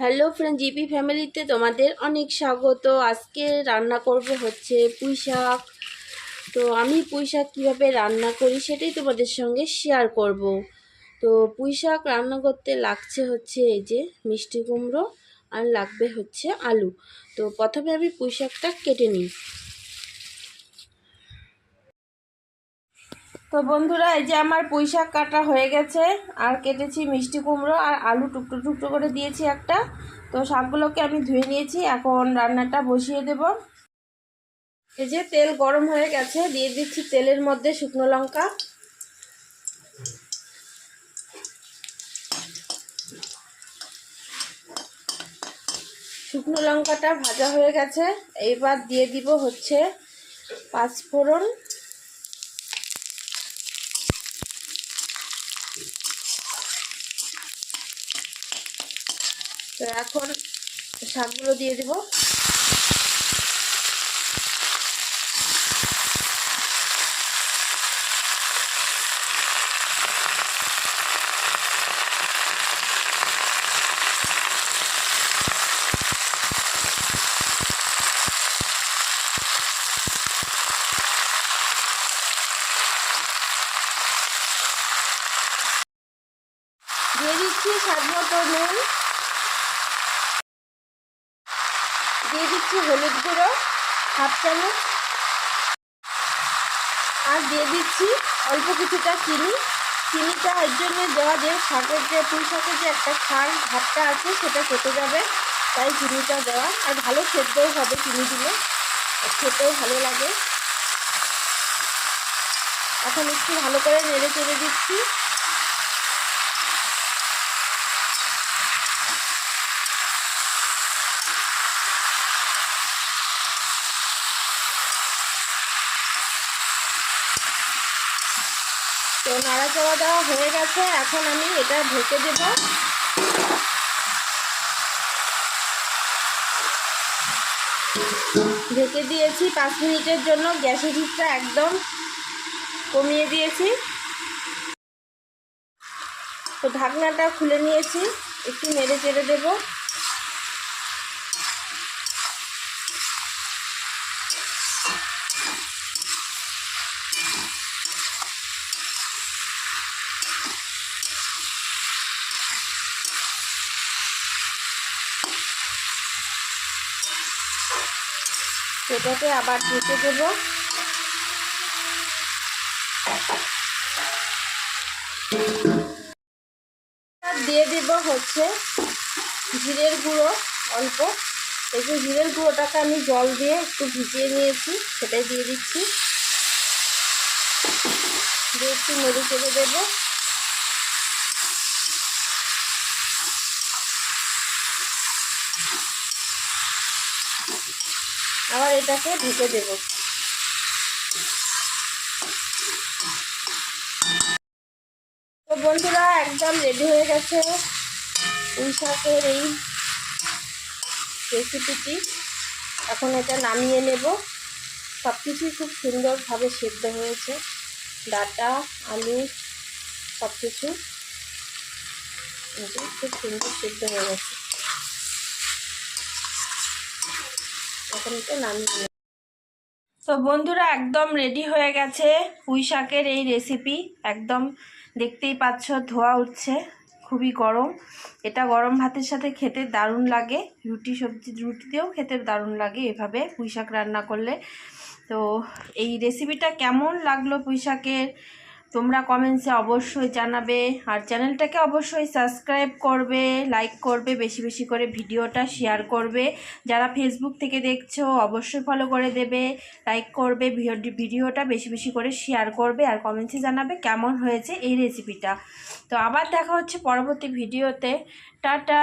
Hello friend, GP ফ্যামিলিতে তোমাদের অনেক স্বাগত। আজকে রান্না করব হচ্ছে পুঁই শাক। তো আমি পুঁই শাক কীভাবে রান্না করি সেটাই তোমাদের সঙ্গে শেয়ার করব। তো পুঁই শাক রান্না করতে লাগছে হচ্ছে এই যে মিষ্টি কুমড়ো আর লাগবে হচ্ছে আলু। তো প্রথমে আমি পুঁই শাকটা কেটে নিই। তো বন্ধুরা, এই যে আমার পুঁই শাক কাটা হয়ে গেছে, আর কেটেছি মিষ্টি কুমড়ো আর আলু টুকরো টুকরো করে দিয়েছি একটা। তো শাকগুলোকে আমি ধুয়ে নিয়েছি, এখন রান্নাটা বসিয়ে দেব। এই যে তেল গরম হয়ে গেছে, দিয়ে দিচ্ছি তেলের মধ্যে শুকনো লঙ্কা। শুকনো লঙ্কাটা ভাজা হয়ে গেছে, এইবার দিয়ে দিব হচ্ছে পাঁচফোড়ন। তো এখন শাকগুলো দিয়ে দিব। দিয়ে দিচ্ছি মতো দিয়ে দিচ্ছি হলুদ গুঁড়ো, হাফ চামচ। আর দিয়ে দিচ্ছি অল্প কিছুটা চিনি। চিনিটা এর জন্য দেওয়া যে শাকের যে পুঁই শাকের যে একটা খাল ভাতটা আছে সেটা কেটে যাবে, তাই চিনিটা দেওয়া। আর ভালো সেদ্ধও হবে চিনি দিলে খেতেও ভালো লাগে। এখন একটু ভালো করে নেড়ে চেড়ে দিচ্ছি। তো নাড়াচাড়া দেওয়া হয়ে গেছে, এখন আমি এটা ঢেকে দেব। ঢেকে দিয়েছি পাঁচ মিনিটের জন্য, গ্যাসের হিটটা একদম কমিয়ে দিয়েছি। তো ঢাকনাটা খুলে নিয়েছি, একটু নেড়ে চেড়ে দেবো। সেটাকে আবার ঢেকে দেব। দিয়ে দেব হচ্ছে জিরের গুঁড়ো অল্প। এই যে জিরের গুঁড়োটাকে আমি জল দিয়ে একটু ভিজিয়ে নিয়েছি, সেটাই দিয়ে দিচ্ছি। দিয়ে একটু নেড়ে চেড়ে দেবো। আবার এটাকে ঢেকে দেব। তো বন্ধুরা, একদম রেডি হয়ে গেছে পুঁই শাকের এই রেসিপিটি এখন এটা নামিয়ে নেব। সব কিছুই খুব সুন্দরভাবে সেদ্ধ হয়েছে। ডাটা, আলু সব কিছু খুব সুন্দর সেদ্ধ হয়ে গেছে। এখন নামিয়ে তো বন্ধুরা, একদম রেডি হয়ে গেছে পুঁই শাকের এই রেসিপি একদম দেখতেই পাচ্ছ, ধোয়া উঠছে, খুবই গরম। এটা গরম ভাতের সাথে খেতে দারুণ লাগে। রুটি, সবজি, রুটি দিয়েও খেতে দারুণ লাগে এভাবে পুঁই শাক রান্না করলে। তো এই রেসিপিটা কেমন লাগল পুঁই শাকের তোমরা কমেন্টসে অবশ্যই জানাবে। আর চ্যানেলটাকে অবশ্যই সাবস্ক্রাইব করবে লাইক করবে, বেশি বেশি করে ভিডিওটা শেয়ার করবে। যারা ফেসবুক থেকে দেখছ, অবশ্যই ফলো করে দেবে লাইক করবে, ভিডিওটা বেশি বেশি করে শেয়ার করবে আর কমেন্টসে জানাবে কেমন হয়েছে এই রেসিপিটা তো আবার দেখা হচ্ছে পরবর্তী ভিডিওতে টাটা!